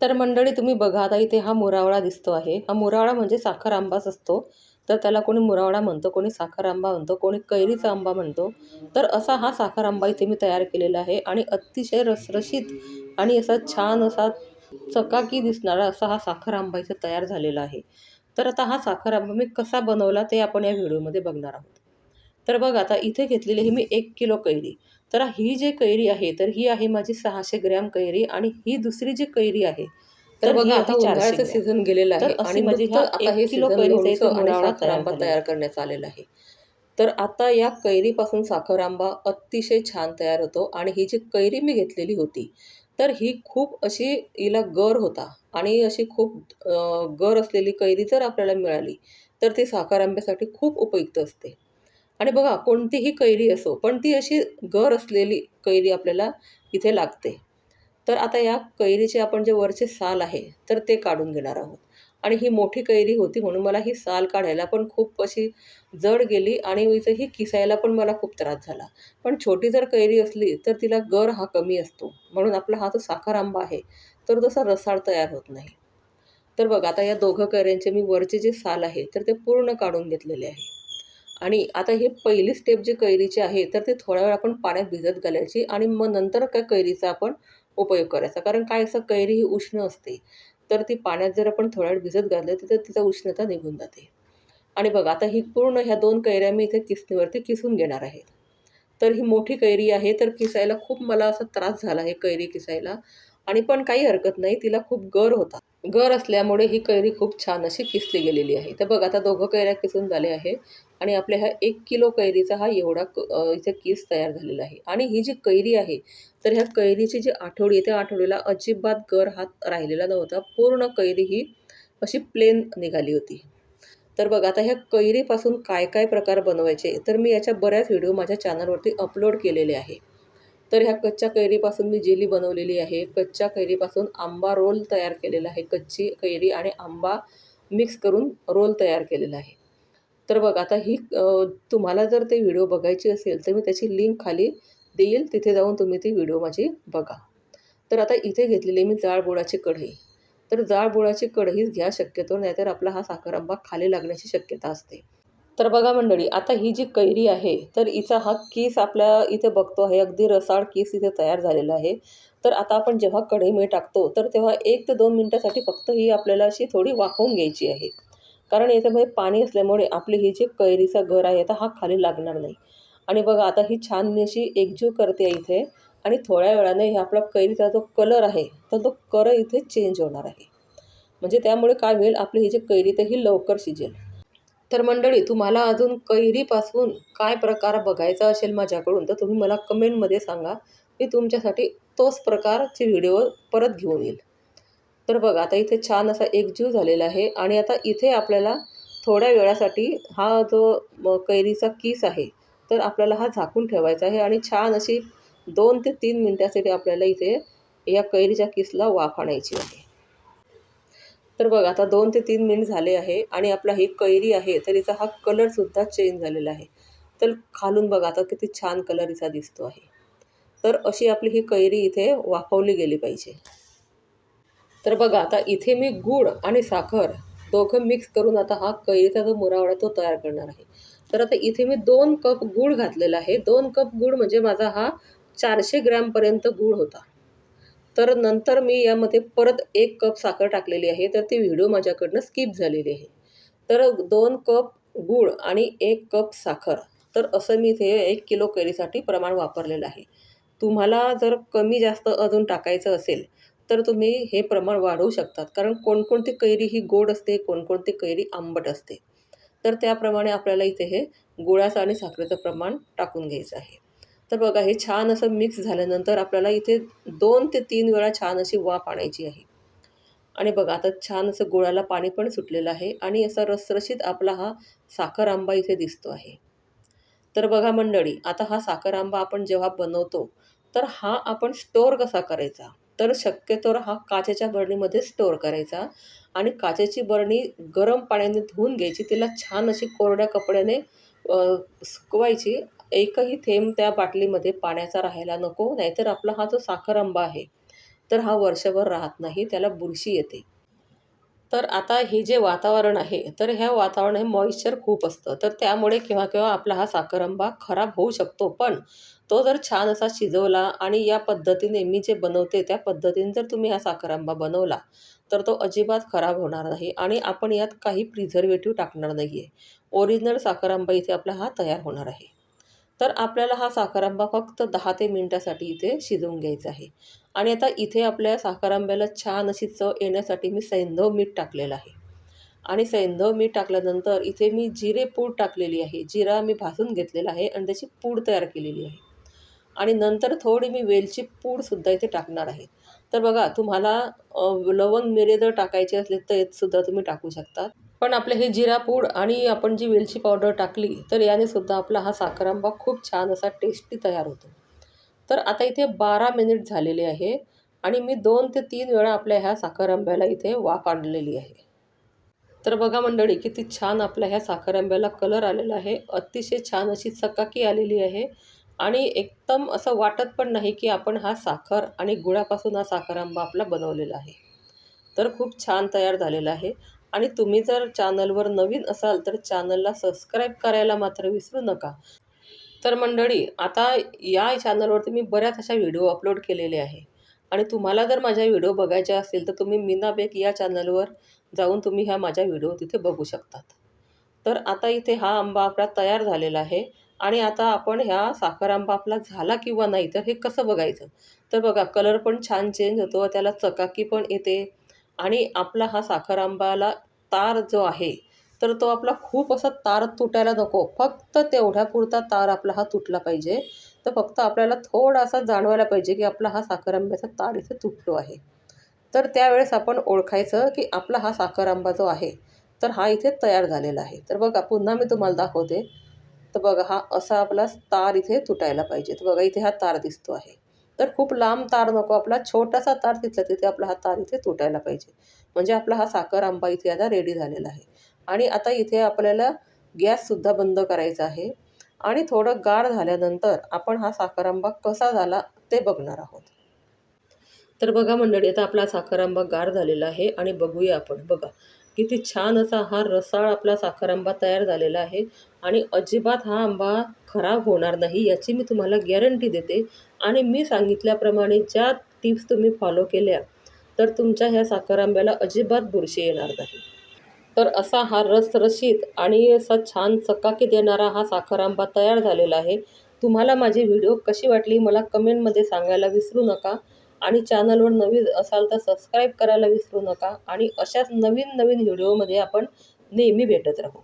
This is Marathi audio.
तर मंडळी तुम्ही बघा आता इथे हा मुरावळा दिसतो आहे. हा मुरावळा म्हणजे साखर आंबाच असतो. तर त्याला कोणी मुरावळा म्हणतो कोणी साखर आंबा म्हणतो कोणी कैरीचा आंबा म्हणतो. तर असा हा साखर आंबा इथे मी तयार केलेला आहे आणि अतिशय रसरशीत आणि असा छान असा चकाकी दिसणारा असा हा साखर आंबा इथे तयार झालेला आहे. तर आता हा साखर आंबा मी कसा बनवला ते आपण या व्हिडिओमध्ये बघणार आहोत. तर बघ आता इथे घेतलेली ही मी एक किलो कैरी. तर ही जी कैरी आहे तर ही आहे माझी सहाशे ग्रॅम कैरी आणि ही दुसरी जी कैरी आहे तर बघा आता आहे 400 उन्हाळ्याचं. सीझन गेलेलं आहे आणि माझी ह्या आता हे किलो आंबा तयार करण्यात आलेला आहे. तर आता या कैरीपासून साखर आंबा अतिशय छान तयार होतो आणि ही जी कैरी मी घेतलेली होती तर ही खूप अशी हिला गर होता आणि अशी खूप गर असलेली कैरी जर आपल्याला मिळाली तर ती साखर आंब्यासाठी खूप उपयुक्त असते. आणि बघा कोणतीही कैरी असो पण ती अशी गर असलेली कैरी आपल्याला इथे लागते. तर आता या कैरीचे आपण जे वरचे साल आहे तर ते काढून घेणार आहोत. आणि ही मोठी कैरी होती म्हणून मला ही साल काढायला पण खूप अशी जड गेली आणि इथं ही किसायला पण मला खूप त्रास झाला. पण छोटी जर कैरी असली तर तिला गर हा कमी असतो. म्हणून आपला हा जो साखर आंबा आहे तर तसा रसाळ तयार होत नाही. तर बघा आता या दोघं कैऱ्यांचे मी वरचे जे साल आहे तर ते पूर्ण काढून घेतलेले आहे. आणि आता हे पहिली स्टेप जी कैरीची आहे तर ते थोड्या वेळ आपण पाण्यात भिजत घालायची आणि मग नंतर काय कैरीचा आपण उपयोग करायचा. कारण काय असं कैरी ही उष्ण असते. तर ती पाण्यात जर आपण थोड्या वेळ भिजत घातलं तर तिचा उष्णता निघून जाते. आणि बघा आता ही पूर्ण ह्या दोन कैऱ्या मी इथे किसणीवरती किसून घेणार आहे. तर ही मोठी कैरी आहे तर किसायला खूप मला असा त्रास झाला आहे कैरी किसायला. आणि पण काही हरकत नाही तिला खूप गर होता. गर असल्यामुळे ही कैरी खूप छान अशी किसली गेलेली आहे. तर बघ आता दोघं कैऱ्या किसून झाले आहे आणि आपल्या ह्या एक किलो कैरीचा हा एवढा क- इथे केस तयार झालेला आहे. आणि ही जी कैरी आहे तर ह्या कैरीची जी आठवडी आहे त्या आठवडीला अजिबात गर हात राहिलेला नव्हता. पूर्ण कैरी ही अशी प्लेन निघाली होती. तर बघा आता ह्या कैरीपासून काय काय प्रकार बनवायचे तर मी याच्या बऱ्याच व्हिडिओ माझ्या चॅनलवरती अपलोड केलेले आहे. तर ह्या कच्च्या कैरीपासून मी जेली बनवलेली आहे. कच्च्या कैरीपासून आंबा रोल तयार केलेला आहे. कच्ची कैरी आणि आंबा मिक्स करून रोल तयार केलेला आहे. तर बघ आता ही तुम्हाला जर ते व्हिडिओ बघायची असेल तर मी त्याची लिंक खाली देईल. तिथे जाऊन तुम्ही ती व्हिडिओ माझी बघा. तर आता इथे घेतलेली मी जाळबोळाची कढई. तर जाळ कढईच घ्या शक्यतो नाहीतर आपला हा साखर आंबा खाली लागण्याची शक्यता असते. तर बघा मंडळी आता ही जी कैरी आहे तर हिचा हा केस आपल्या इथे बघतो आहे. अगदी रसाळ केस इथे तयार झालेला आहे. तर आता आपण जेव्हा कढईमध्ये टाकतो तर तेव्हा एक ते दोन मिनटासाठी फक्त ही आपल्याला अशी थोडी वाफवून घ्यायची आहे. कारण याच्यामध्ये पाणी असल्यामुळे आपली ही जी कैरीचा घर आहे आता हा खाली लागणार नाही. आणि बघा आता ही छान मी अशी एकजीव करते इथे. आणि थोड्या वेळाने हे आपला कैरीचा जो कलर आहे तर तो कर इथे चेंज होणार आहे. म्हणजे त्यामुळे काय होईल आपली ही जी कैरी तर ही लवकर शिजेल. तर मंडळी तुम्हाला अजून कैरीपासून काय प्रकार बघायचा असेल माझ्याकडून तर तुम्ही मला कमेंटमध्ये सांगा. मी तुमच्यासाठी तोच प्रकारचे व्हिडिओ परत घेऊन येईल. तर बघा आता इथे छान असा एकजीव झालेला आहे आणि आता इथे आपल्याला थोड्या वेळासाठी हा जो कैरीचा किस आहे तर आपल्याला हा झाकून ठेवायचा आहे आणि छान अशी दोन ते तीन मिनटासाठी आपल्याला इथे या कैरीच्या किसला वाफ आणायची आहे. तर बघा आता दोन ते तीन मिनिट झाले आहे आणि आपला ही कैरी आहे तर हिचा हा कलरसुद्धा चेंज झालेला आहे. तर खालून बघा आता किती छान कलर हिचा दिसतो आहे. तर अशी आपली ही कैरी इथे वाफवली गेली पाहिजे. तर बघा आता इथे मी गूळ आणि साखर दोघं मिक्स करून आता हा कैरीचा जो मुरावळा तो तयार करणार आहे. तर आता इथे मी दोन कप गूळ घातलेला आहे. दोन कप गूळ म्हणजे माझा हा चारशे ग्रॅमपर्यंत गूळ होता. तर नंतर मी यामध्ये परत एक कप साखर टाकलेली आहे. तर ती व्हिडिओ माझ्याकडनं स्किप झालेली आहे. तर दोन कप गूळ आणि एक कप साखर. तर असं मी इथे एक किलो कैरीसाठी प्रमाण वापरलेलं आहे. तुम्हाला जर कमी जास्त अजून टाकायचं असेल तर तुम्ही हे प्रमाण वाढवू शकतात. कारण कोणकोणती कैरी ही गोड असते कोणकोणती कैरी आंबट असते. तर त्याप्रमाणे आपल्याला इथे हे गुळाचं आणि साखरेचं प्रमाण टाकून घ्यायचं आहे. तर बघा हे छान असं मिक्स झाल्यानंतर आपल्याला इथे दोन ते तीन वेळा छान अशी वाफ आणायची आहे. आणि बघा आता छान असं गुळाला पाणी पण सुटलेलं आहे आणि असा रसरशीत आपला हा साखर आंबा इथे दिसतो आहे. तर बघा मंडळी आता हा साखर आंबा आपण जेव्हा बनवतो तर हा आपण स्टोअर कसा करायचा? तर शक्यतोवर हा काचेच्या बरणीमध्ये स्टोअर करायचा आणि काचेची बरणी गरम पाण्याने धुवून घ्यायची. तिला छान अशी कोरड्या कपड्याने सुकवायची. एकही थेंब त्या बाटलीमध्ये पाण्याचा राहायला नको नाहीतर आपला हा जो साखर आंबा आहे तर हा वर्षभर राहत नाही. त्याला बुरशी येते. तर आता हे जे वातावरण आहे तर ह्या वातावरण हे मॉइश्चर खूप असतं. तर त्यामुळे केव्हा केव्हा आपला हा साखरंबा खराब होऊ शकतो. पण तो जर छान असा शिजवला आणि या पद्धतीने मी जे बनवते त्या पद्धतीने जर तुम्ही हा साखरंबा बनवला तर तो अजिबात खराब होणार नाही आणि आपण यात काही प्रिझर्वेटिव्ह टाकणार नाही आहे ओरिजिनल साखरंबा इथे आपला हा तयार होणार आहे. तर आपल्याला हा साखरंबा फक्त दहा ते मिनटासाठी इथे शिजवून घ्यायचा आहे. आणि आता इथे आपल्या साखर आंब्याला छान अशी चव येण्यासाठी मी सैंधव मीठ टाकलेलं आहे. आणि सैंधव मीठ टाकल्यानंतर इथे मी जिरे पूड टाकलेली आहे. जिरा मी भाजून घेतलेला आहे आणि त्याची पूड तयार केलेली आहे. आणि नंतर थोडी मी वेलची पूडसुद्धा इथे टाकणार आहे. तर बघा तुम्हाला लवंग मिरे जर टाकायचे असले तर सुद्धा तुम्ही टाकू शकता. पण आपले हे जिरा पूड आणि आपण जी वेलची पावडर टाकली तर याने सुद्धा आपला हा साखरांबा खूप छान असा टेस्टी तयार होतो. तर आता इथे बारा मिनिट झालेले आहे आणि मी दोन ते तीन वेळा आपल्या ह्या साखर आंब्याला इथे वाफ आणलेली आहे. तर बघा मंडळी किती छान आपल्या ह्या साखर आंब्याला कलर आलेला आहे. अतिशय छान अशी चकाकी आलेली आहे आणि एकदम असं वाटत पण नाही की आपण हा साखर आणि गुळापासून हा साखर आंबा आपला बनवलेला आहे. तर खूप छान तयार झालेला आहे आणि तुम्ही जर चॅनलवर नवीन असाल तर चॅनलला सबस्क्राईब करायला मात्र विसरू नका. तर मंडळी आता या चॅनलवरती मी बऱ्याच अशा व्हिडिओ अपलोड केलेले आहे. आणि तुम्हाला जर माझ्या व्हिडिओ बघायच्या असतील तर तुम्ही मीना बेक या चॅनलवर जाऊन तुम्ही ह्या माझ्या व्हिडिओ तिथे बघू शकतात. तर आता इथे हा आंबा आपला तयार झालेला आहे. आणि आता आपण ह्या साखर आंबा आपला झाला किंवा नाही तर हे कसं बघायचं? तर बघा कलर पण छान चेंज होतो त्याला चकाकी पण येते. आणि आपला हा साखर आंबाला तार जो आहे तर तो आपला खूप असा तार तुटायला नको. फक्त तेवढ्यापुरता तार आपला हा तुटला पाहिजे. तर फक्त आपल्याला थोडासा जाणवायला पाहिजे की आपला हा साखर आंब्याचा तार इथे तुटलो आहे. तर त्यावेळेस आपण ओळखायचं की आपला हा साखर आंबा जो आहे तर हा इथे तयार झालेला आहे. तर बघा पुन्हा मी तुम्हाला दाखवते. तर बघा हा असा आपला तार इथे तुटायला पाहिजे. तर बघा इथे हा तार दिसतो आहे. तर खूप लांब तार नको आपला. छोटासा तार तिथला तिथे आपला हा तार इथे तुटायला पाहिजे. म्हणजे आपला हा साखर आंबा इथे आता रेडी झालेला आहे. आणि आता इथे आपल्याला गॅससुद्धा बंद करायचा आहे. आणि थोडं गार झाल्यानंतर आपण हा साखर आंबा कसा झाला ते बघणार आहोत. तर बघा मंडळी आता आपला साखर आंबा गार झालेला आहे आणि बघूया आपण. बघा किती छान असा हा रसाळ आपला साखर आंबा तयार झालेला आहे आणि अजिबात हा आंबा खराब होणार नाही याची मी तुम्हाला गॅरंटी देते. आणि मी सांगितल्याप्रमाणे ज्या टिप्स तुम्ही फॉलो केल्या तर तुमच्या ह्या साखर आंब्याला अजिबात बुरशी येणार नाही. तर असा हा रसरशीत आणि असा छान चकाकी देणारा हा साखर आंबा तयार झालेला आहे. तुम्हाला माझी व्हिडिओ कशी वाटली मला कमेंटमध्ये सांगायला विसरू नका आणि चॅनलवर नवीन असाल तर सबस्क्राईब करायला विसरू नका आणि अशाच नवीन नवीन व्हिडिओमध्ये आपण नेहमी भेटत राहू.